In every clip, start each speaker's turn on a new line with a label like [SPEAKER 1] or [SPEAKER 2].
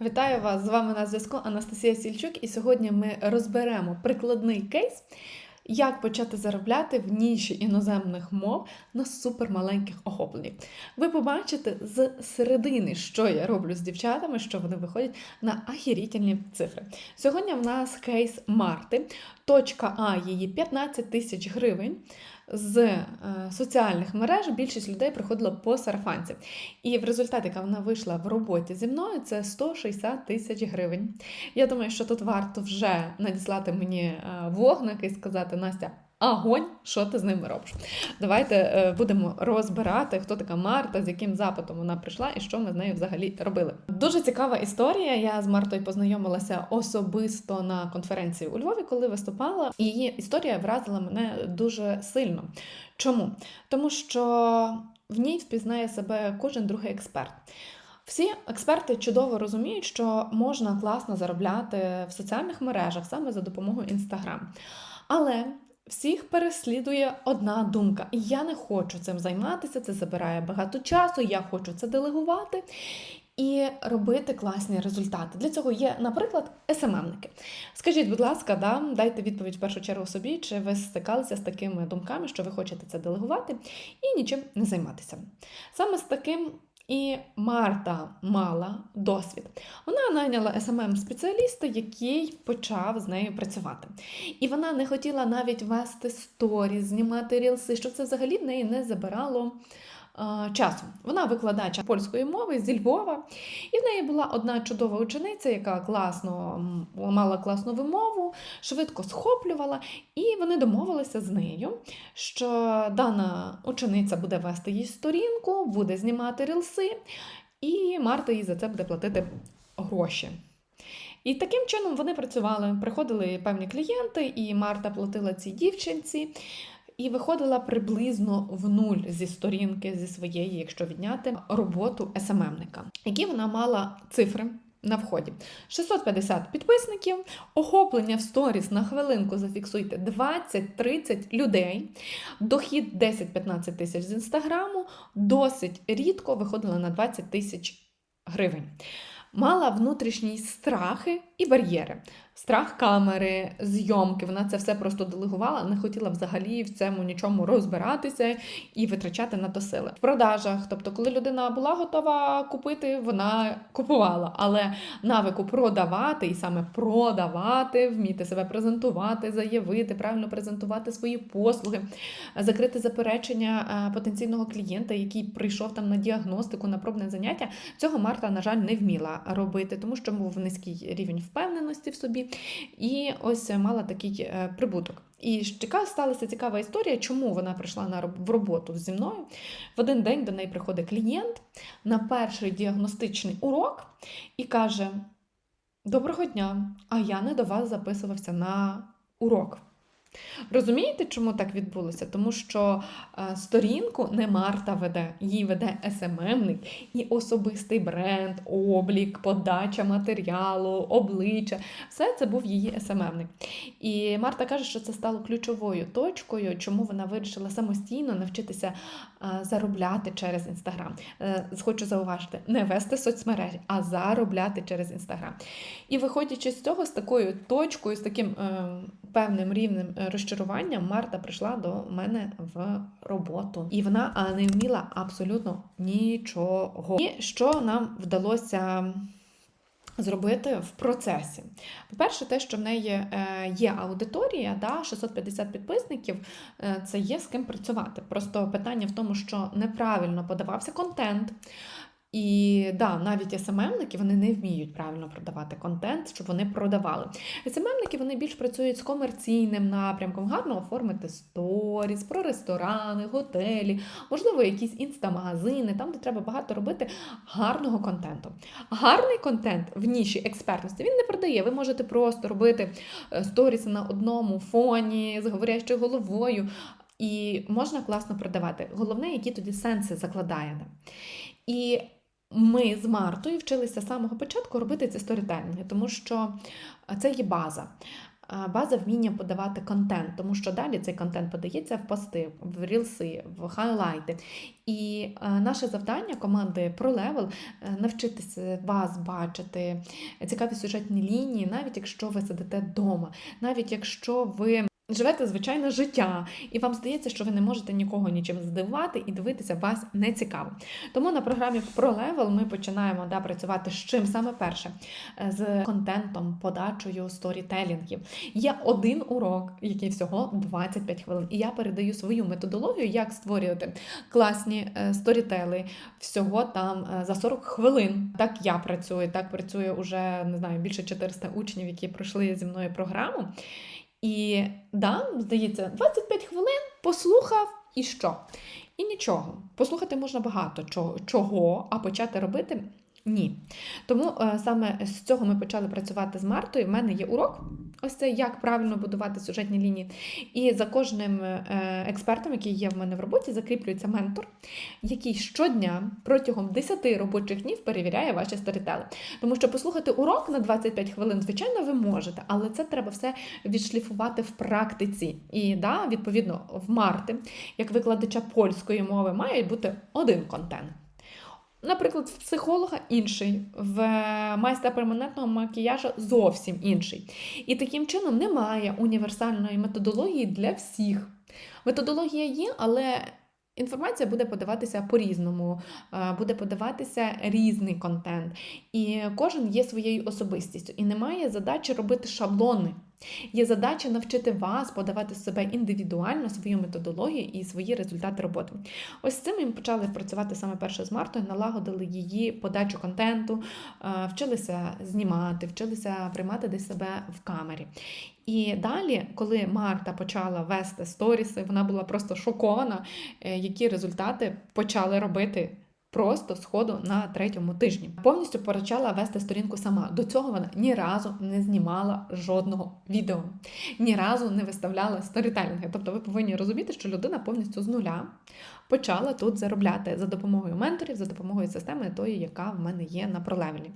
[SPEAKER 1] Вітаю вас! З вами на зв'язку Анастасія Сільчук, і сьогодні ми розберемо прикладний кейс, як почати заробляти в ніші іноземних мов на супермаленьких охопленнях. Ви побачите з середини, що я роблю з дівчатами, що вони виходять на ахірітельні цифри. Сьогодні в нас кейс Марти. Точка А її 15 тисяч гривень. З е, соціальних мереж більшість людей приходила по сарафанці. І в результаті, яка вона вийшла в роботі зі мною, це 160 тисяч гривень. Я думаю, що тут варто вже надіслати мені е, вогник і сказати, Настя. Агонь, що ти з ними робиш? Давайте е, будемо розбирати, хто така Марта, з яким запитом вона прийшла і що ми з нею взагалі робили. Дуже цікава історія. Я з Мартою познайомилася особисто на конференції у Львові, коли виступала. І її історія вразила мене дуже сильно. Чому? Тому що в ній впізнає себе кожен другий експерт. Всі експерти чудово розуміють, що можна класно заробляти в соціальних мережах саме за допомогою Інстаграм. Але всіх переслідує одна думка: я не хочу цим займатися, це забирає багато часу, я хочу це делегувати. І робити класні результати. Для цього є, наприклад, СММники. Скажіть, будь ласка, да, дайте відповідь в першу чергу собі, чи ви стикалися з такими думками, що ви хочете це делегувати і нічим не займатися. Саме з таким і Марта мала досвід. Вона найняла smm спеціаліста який почав з нею працювати. І вона не хотіла навіть вести сторі, знімати рілси, що це взагалі в неї не забирало часу. Вона викладач польської мови зі Львова, і в неї була одна чудова учениця, яка класно мала класну вимову, швидко схоплювала, і вони домовилися з нею, що дана учениця буде вести їй сторінку, буде знімати рілси, і Марта їй за це буде платити гроші. І таким чином вони працювали. Приходили певні клієнти, і Марта платила цій дівчинці і виходила приблизно в нуль зі сторінки зі своєї, якщо відняти роботу СММника, які вона мала цифри. На вході 650 підписників, охоплення в сторіс на хвилинку зафіксуйте 20-30 людей, дохід 10-15 тисяч з інстаграму, досить рідко виходила на 20 тисяч гривень. Мала внутрішні страхи і бар'єри страх камери, зйомки. Вона це все просто делегувала, не хотіла взагалі в цьому нічому розбиратися і витрачати на то сили. В продажах, тобто, коли людина була готова купити, вона купувала. Але навику продавати і саме продавати, вміти себе презентувати, заявити, правильно презентувати свої послуги, закрити заперечення е, потенційного клієнта, який прийшов там на діагностику, на пробне заняття. Цього Марта, на жаль, не вміла робити, тому що був низький рівень впевненості в собі. І ось мала такий е, прибуток. І така сталася цікава історія, чому вона прийшла на в роботу зі мною. В один день до неї приходить клієнт на перший діагностичний урок і каже: Доброго дня! А я не до вас записувався на урок. Розумієте, чому так відбулося? Тому що е, сторінку не Марта веде, її веде СММник і особистий бренд, облік, подача матеріалу, обличчя. Все це був її СММник. І Марта каже, що це стало ключовою точкою, чому вона вирішила самостійно навчитися е, заробляти через Інстаграм. Е, хочу зауважити, не вести соцмережі, а заробляти через Інстаграм. І виходячи з цього, з такою точкою, з таким певним рівнем розчарування Марта прийшла до мене в роботу, і вона не вміла абсолютно нічого. І що нам вдалося. Зробити в процесі. По-перше, те, що в неї е, є аудиторія, да, 650 підписників, е, це є з ким працювати. Просто питання в тому, що неправильно подавався контент, і да, навіть СММники вони не вміють правильно продавати контент, щоб вони продавали. СММники вони більш працюють з комерційним напрямком, гарно оформити сторіс, про ресторани, готелі, можливо, якісь інстамагазини, там, де треба багато робити гарного контенту. Гарний контент в ніші експертності він не продає. Ви можете просто робити е, сторіси на одному фоні з говорящою головою. І можна класно продавати. Головне, які тоді сенси закладаєте. І ми з Мартою вчилися з самого початку робити ці сторітелінги, тому що це є база. база вміння подавати контент, тому що далі цей контент подається в пости, в рілси, в хайлайти. І наше завдання команди ProLevel е, навчитися вас бачити, цікаві сюжетні лінії, навіть якщо ви сидите вдома, навіть якщо ви. Живете звичайне життя, і вам здається, що ви не можете нікого нічим здивувати і дивитися вас не цікаво. Тому на програмі ProLevel ми починаємо да, працювати з чим саме перше Е, з контентом, подачею сторітелінгів. Є один урок, який всього 25 хвилин, і я передаю свою методологію, як створювати класні е, сторітели всього там е, за 40 хвилин. Так я працюю, так працює уже не знаю більше 400 учнів, які пройшли зі мною програму. І да, здається, 25 хвилин послухав і що? І нічого. Послухати можна багато чого, а почати робити ні. Тому е, саме з цього ми почали працювати з Мартою. В мене є урок. Ось це як правильно будувати сюжетні лінії. І за кожним е, експертом, який є в мене в роботі, закріплюється ментор, який щодня протягом 10 робочих днів перевіряє ваші сторітели. Тому що послухати урок на 25 хвилин, звичайно, ви можете, але це треба все відшліфувати в практиці. І да, відповідно, в Марти, як викладача польської мови, має бути один контент. Наприклад, в психолога інший, в майстра перманентного макіяжу зовсім інший. І таким чином немає універсальної методології для всіх. Методологія є, але інформація буде подаватися по-різному, е, буде подаватися різний контент. І кожен є своєю особистістю. І немає задачі робити шаблони. Є задача навчити вас подавати себе індивідуально, свою методологію і свої результати роботи. Ось цим ми почали працювати саме перше з Мартою, налагодили її подачу контенту, е, вчилися знімати, вчилися приймати десь себе в камері. І далі, коли Марта почала вести сторіси, вона була просто шокована, е, які результати почали робити. Просто сходу на третьому тижні повністю почала вести сторінку сама. До цього вона ні разу не знімала жодного відео, ні разу не виставляла сторітелінги. Тобто, ви повинні розуміти, що людина повністю з нуля почала тут заробляти за допомогою менторів, за допомогою системи тої, яка в мене є на пролевелі.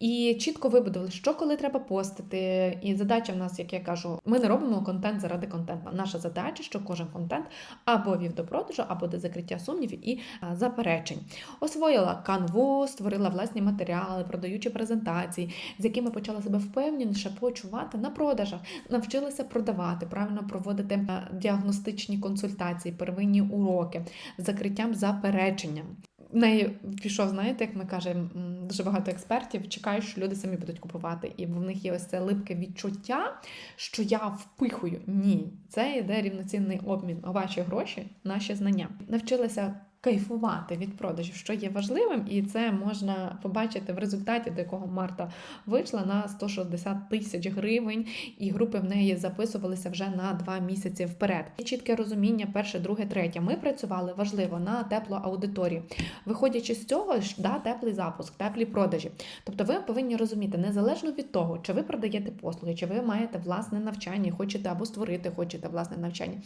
[SPEAKER 1] І чітко вибудували, що коли треба постити. І задача в нас, як я кажу, ми не робимо контент заради контенту. Наша задача, що кожен контент або вів до продажу, або до закриття сумнівів і заперечень. Освоїла канву, створила власні матеріали, продаючи презентації, з якими почала себе впевненіше почувати на продажах, навчилася продавати, правильно проводити діагностичні консультації, первинні уроки, закриттям запереченням. В неї пішов, знаєте, як ми кажемо, дуже багато експертів чекають, що люди самі будуть купувати, і в них є ось це липке відчуття, що я впихую. Ні, це йде рівноцінний обмін. Ваші гроші, наші знання. Навчилася кайфувати від продажів, що є важливим, і це можна побачити в результаті, до якого Марта вийшла на 160 тисяч гривень, і групи в неї записувалися вже на два місяці вперед. Чітке розуміння, перше, друге, третє. Ми працювали важливо на теплу аудиторію. Виходячи з цього, да, теплий запуск, теплі продажі. Тобто, ви повинні розуміти, незалежно від того, чи ви продаєте послуги, чи ви маєте власне навчання, хочете або створити, хочете власне навчання.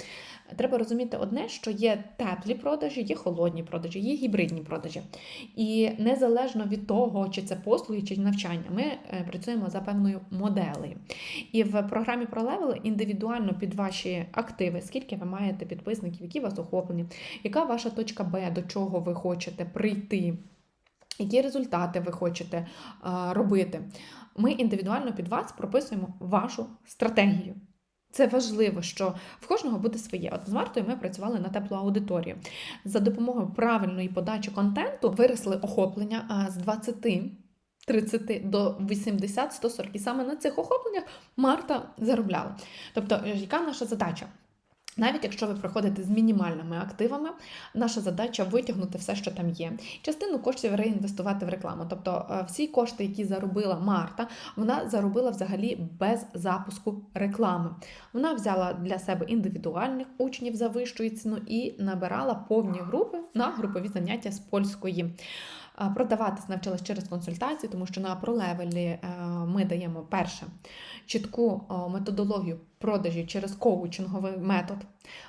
[SPEAKER 1] Треба розуміти одне, що є теплі продажі, є холодні холодні продажі, є гібридні продажі. І незалежно від того, чи це послуги, чи навчання, ми е, працюємо за певною моделею. І в програмі ProLevel індивідуально під ваші активи, скільки ви маєте підписників, які вас охоплені, яка ваша точка Б, до чого ви хочете прийти. Які результати ви хочете робити? Ми індивідуально під вас прописуємо вашу стратегію. Це важливо, що в кожного буде своє. От з Мартою ми працювали на теплу аудиторію. За допомогою правильної подачі контенту виросли охоплення з 20. 30 до 80-140. І саме на цих охопленнях Марта заробляла. Тобто, яка наша задача? Навіть якщо ви приходите з мінімальними активами, наша задача витягнути все, що там є. Частину коштів реінвестувати в рекламу. Тобто е, всі кошти, які заробила Марта, вона заробила взагалі без запуску реклами. Вона взяла для себе індивідуальних учнів за вищою ціну і набирала повні групи на групові заняття з польської. А, Продаватись навчилась через консультації, тому що на пролевелі е, ми даємо перше чітку методологію продажі через коучинговий метод,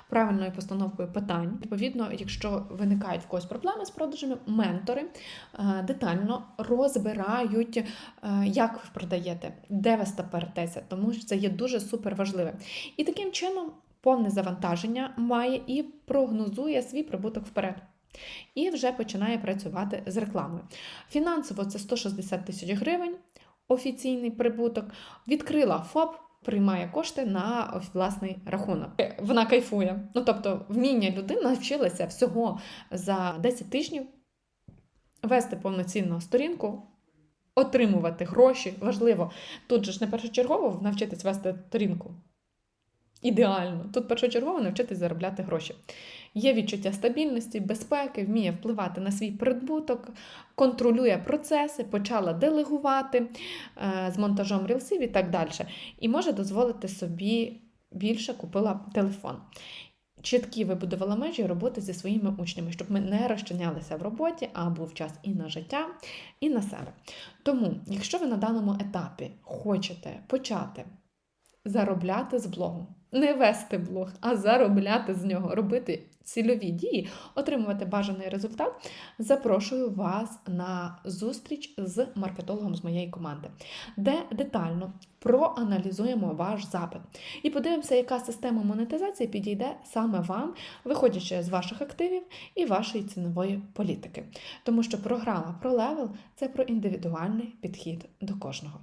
[SPEAKER 1] правильною постановкою питань. Відповідно, якщо виникають в когось проблеми з продажами, ментори е, детально розбирають, е, як ви продаєте, де ви стаперетеся, тому що це є дуже супер важливе. І таким чином повне завантаження має і прогнозує свій прибуток вперед. І вже починає працювати з рекламою. Фінансово це 160 тисяч гривень, офіційний прибуток. Відкрила ФОП, приймає кошти на власний рахунок. Вона кайфує. Ну тобто, вміння людини навчилася всього за 10 тижнів вести повноцінну сторінку. Отримувати гроші важливо. Тут же ж не першочергово навчитись вести сторінку. Ідеально. Тут першочергово навчитись заробляти гроші. Є відчуття стабільності, безпеки, вміє впливати на свій прибуток, контролює процеси, почала делегувати е, з монтажом рілсів і так далі. І може дозволити собі більше купила телефон. Чіткі вибудувала межі роботи зі своїми учнями, щоб ми не розчинялися в роботі, а був час і на життя, і на себе. Тому, якщо ви на даному етапі хочете почати заробляти з блогу, не вести блог, а заробляти з нього, робити цільові дії, отримувати бажаний результат, запрошую вас на зустріч з маркетологом з моєї команди, де детально проаналізуємо ваш запит і подивимося, яка система монетизації підійде саме вам, виходячи з ваших активів і вашої цінової політики. Тому що програма ProLevel – це про індивідуальний підхід до кожного.